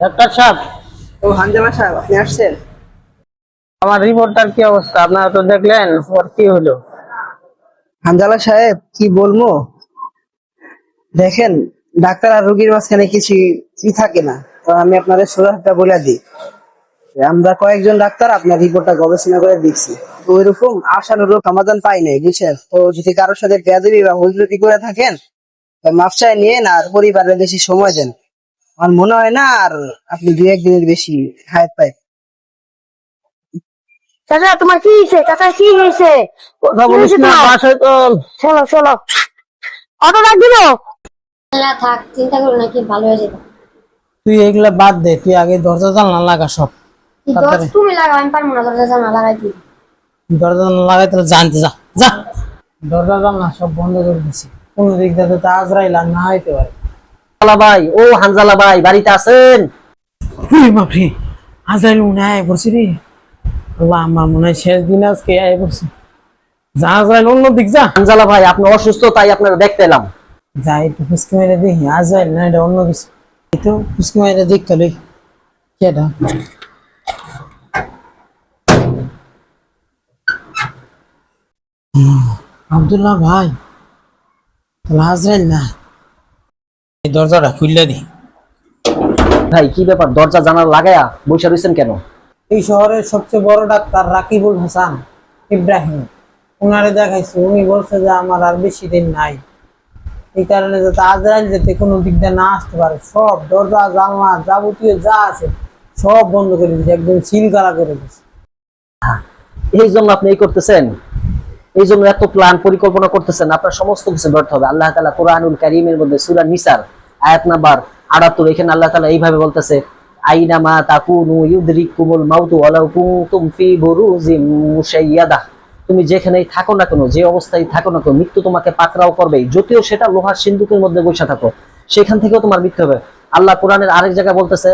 Doctor সাহেব। ও হানজালা সাহেব আপনি আসছেন? আমার রিপোর্টটার কি অবস্থা? আপনারা তো দেখলেন ওর কি হলো? হানজালা সাহেব কি বলব? দেখেন ডাক্তার আর রোগীর মাঝখানে কিছু ই থাকে না। আমি আপনাদের বলে দিই। আমরা কয়েকজন ডাক্তার আপনার রিপোর্টটা গবেষণা করে দেখছি। তো ওইরকম আশানুরূপ সমাধান পাই নাই বুঝছেন? তো যদি কারোর সাথে বেয়াদবি বা হুজরুটি করে থাকেন মাপসায় নিয়ে না আর পরিবারের বেশি সময় দেন। আমার মনে হয় না আর আপনি দুই একদিনের বেশি হায়াত পাই চাচা তোমার কি হয়েছে? চাচা কি হয়েছে? কথা বলিস না বাসায় তো চলো। চলো অটো ডাক দিব না থাক চিন্তা করো না কি ভালো হয়ে যাবে। তুই এগুলা বাদ দে তুই আগে দরজা জানলা লাগা সব। তুমি লাগাও আমি পারব না দরজা জানা লাগাই দিই দরজা জানলা লাগাই তাহলে জানতে যা। যা। দরজা জানলা সব বন্ধ করে দিছি। কোন দিক দিয়ে তো আজরাইল আর না হইতে পারে। হানজালা ভাই ও হানজালা ভাই বাড়িতে আছেন? রে বাপরে আজরাইল মনে আয় পড়ছি রে। আল্লাহ আমার মনে হয় শেষ দিন আজকে আয় পড়ছি। যা আজরাইল অন্য দিক যা। হানজালা ভাই আপনি অসুস্থ তাই আপনারা দেখতে এলাম। যাই একটু ফুসকি মেরে দেখি আজরাইল না এটা অন্য কিছু। তো ফুসকি মেরে দেখ তাহলে কেটা আব্দুল্লাহ ভাই না। এই দরজাটা খুললে দি। ভাই কি ব্যাপার? দরজা জানালা লাগায়া বসে রয়েছেন কেন? এই শহরের সবচেয়ে বড় ডাক্তার রাকিবুল হাসান ইব্রাহিম। ওনারে দেখাইছে উনি বলছে যে আমার আর বেশি দিন নাই। এই কারণে যাতে আজরাইল যাতে কোনো দিক দিয়ে না আসতে পারে সব দরজা জানলা যাবতীয় যা আছে সব বন্ধ করে দিয়েছে একদম সিল করা করে দিয়েছে। এই জন্য আপনি এই করতেছেন? এই জন্য এত প্ল্যান পরিকল্পনা করতেছেন, আপনার সমস্ত কিছু ব্যর্থ হবে। আল্লাহ তালা কোরআনুল কারিমের মধ্যে সুরা নিসার, আয়াত নাম্বার আটাত্তর, এখানে আল্লাহ তালা এইভাবে বলতেছে তুমি যেখানেই থাকো না কেন, যে অবস্থায় থাকো না কেন, মৃত্যু তোমাকে পাকড়াও করবে যদিও সেটা লোহার সিন্ধুকের মধ্যে বসে থাকো, সেখান থেকেও তোমার মৃত্যু হবে। আল্লাহ কোরআনের আরেক জায়গায় বলতেছে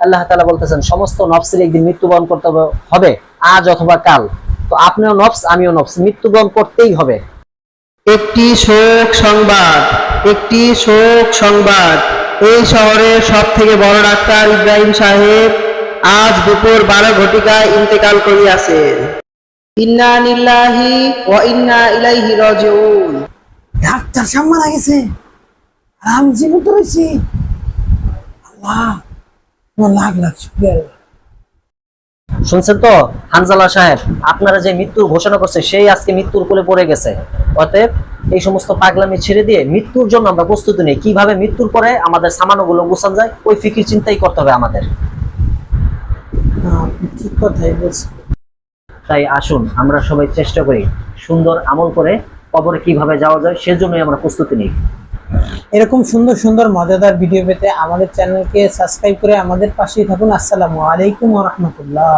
আল্লাহ তাআলা বলতেছেন সমস্ত নফসের একদিন মৃত্যুবরণ করতে হবে- আজ অথবা কাল। তো আপনিও নফস আমিও নফস মৃত্যুবরণ করতেই হবে। একটি শোক সংবাদ একটি শোক সংবাদ। এই শহরের সব থেকে বড় ডাক্তার ইব্রাহিম সাহেব আজ দুপুর বারো ঘটিকায় ইন্তেকাল করিয়াছেন। ইন্না নিল্লাহি ও ইন্না ইলাইহি রাজিউন। ডাক্তার সাহেব মারা গেছে। আর আমি জীবিত রয়েছি। আল্লাহ। লাখ লাখ। শুনছেন তো হানজালা সাহেব আপনারা যে মৃত্যুর ঘোষণা করছে সেই আজকে মৃত্যুর কোলে পড়ে গেছে। অতএব এই সমস্ত পাগলামি ছেড়ে দিয়ে মৃত্যুর জন্য আমরা প্রস্তুতি নেই। কীভাবে মৃত্যুর পরে আমাদের সামানগুলো গুছান যায় ওই ফিকির চিন্তাই করতে হবে আমাদের। ঠিক কথাই বলছেন। তাই আসুন আমরা সবাই চেষ্টা করি সুন্দর আমল করে কবরে কীভাবে যাওয়া যায় সেজন্যই আমরা প্রস্তুতি নিই। এরকম সুন্দর সুন্দর, মজাদার ভিডিও পেতে আমাদের চ্যানেলকে সাবস্ক্রাইব করে আমাদের পাশেই থাকুন। আসসালামু আলাইকুম রহমতুল্লাহ।